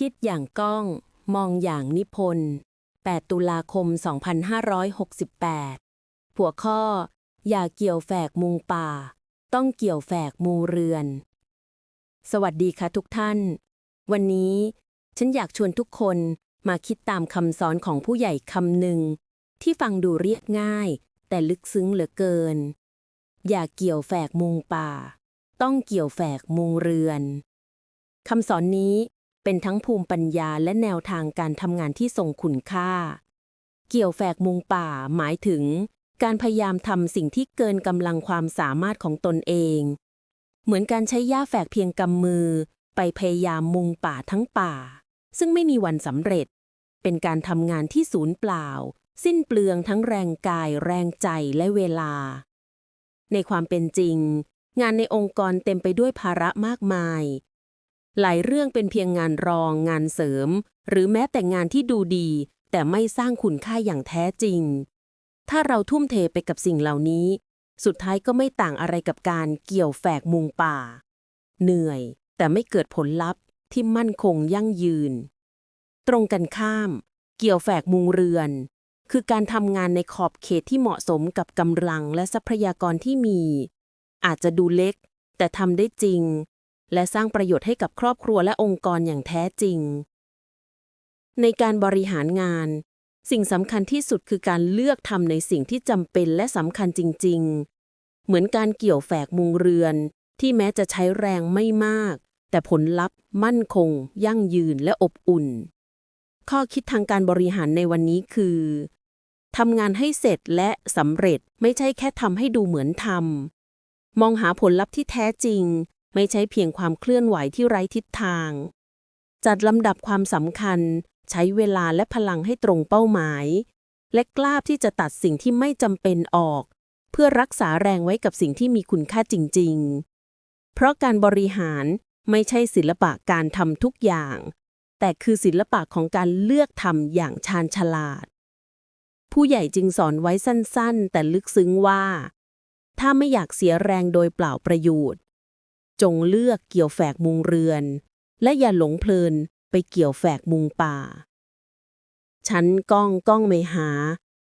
คิดอย่างก้อง มองอย่างนิพนธ์ 8 ตุลาคม 2568 หัวข้อ อย่าเกี่ยวแฝกมุงป่า ต้องเกี่ยวแฝกมูเรือน สวัสดีค่ะทุกท่าน วันนี้ ฉันอยากชวนทุกคนมาคิดตามคำสอนของผู้ใหญ่คำหนึ่ง ที่ฟังดูเรียกง่าย แต่ลึกซึ้งเหลือเกิน อย่าเกี่ยวแฝกมุงป่า ต้องเกี่ยวแฝกมุงเรือนคำสอนนี้ เป็นทั้งภูมิปัญญาและแนวทางการทำงานที่ทรงคุณค่า เกี่ยวแฝกมุงป่าหมายถึง การพยายามทำสิ่งที่เกินกำลังความสามารถของตนเอง เหมือนการใช้ย่าแฝกเพียงกำมือ ไปพยายามมุงป่าทั้งป่า ซึ่งไม่มีวันสำเร็จ เป็นการทำงานที่ศูนย์เปล่า สิ้นเปลืองทั้งแรงกาย แรงใจและเวลา ในความเป็นจริง งานในองค์กรเต็มไปด้วยภาระมากมาย หลายเรื่องเป็นเพียงงานรอง งานเสริม หรือแม้แต่งานที่ดูดี แต่ไม่สร้างคุณค่าอย่างแท้จริง ถ้าเราทุ่มเทไปกับสิ่งเหล่านี้ สุดท้ายก็ไม่ต่างอะไรกับการเกี่ยวแฝกมุงป่า เหนื่อย แต่ไม่เกิดผลลัพธ์ที่มั่นคงยั่งยืน ตรงกันข้าม เกี่ยวแฝกมุงเรือน คือการทำงานในขอบเขตที่เหมาะสมกับกำลังและทรัพยากรที่มี อาจจะดูเล็ก แต่ทำได้จริง และสร้างประโยชน์ให้กับครอบครัวและองค์กรอย่างแท้จริง ในการบริหารงาน สิ่งสำคัญที่สุดคือการเลือกทำในสิ่งที่จำเป็นและสำคัญจริง ๆ เหมือนการเกี่ยวแฝกมุงเรือน ที่แม้จะใช้แรงไม่มาก แต่ผลลัพธ์ มั่นคง ยั่งยืนและอบอุ่น ข้อคิดทางการบริหารในวันนี้คือทำงานให้เสร็จและสำเร็จไม่ใช่แค่ทำให้ดูเหมือนทำมองหาผลลัพธ์ที่แท้จริง ไม่ใช่เพียงความเคลื่อนไหวที่ไร้ทิศทาง จัดลำดับความสำคัญ ใช้เวลาและพลังให้ตรงเป้าหมาย และกล้าที่จะตัดสิ่งที่ไม่จำเป็นออก เพื่อรักษาแรงไว้กับสิ่งที่มีคุณค่าจริง ๆ เพราะการบริหารไม่ใช่ศิลปะการทำทุกอย่าง แต่คือศิลปะของการเลือกทำอย่างชาญฉลาด ผู้ใหญ่จึงสอนไว้สั้นๆ แต่ลึกซึ้งว่า ถ้าไม่อยากเสียแรงโดยเปล่าประโยชน์ จงเลือกเกี่ยวแฝกมุงเรือน และอย่าหลงเพลินไปเกี่ยวแฝกมุงป่า ฉันก้องก้องเมหา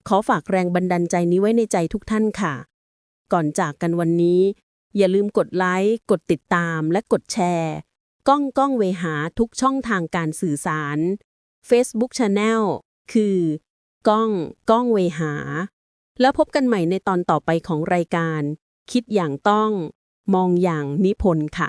ขอฝากแรงบันดาลใจนี้ไว้ในใจทุกท่านค่ะ ก่อนจากกันวันนี้ อย่าลืมกดไลค์ กดติดตามและกดแชร์ก้องก้องเวหาทุกช่องทางการสื่อสาร Facebook Channel คือ ก้องก้องเวหา แล้วพบกันใหม่ในตอนต่อไปของรายการ คิดอย่างต้อง มองอย่างนิพนธ์ค่ะ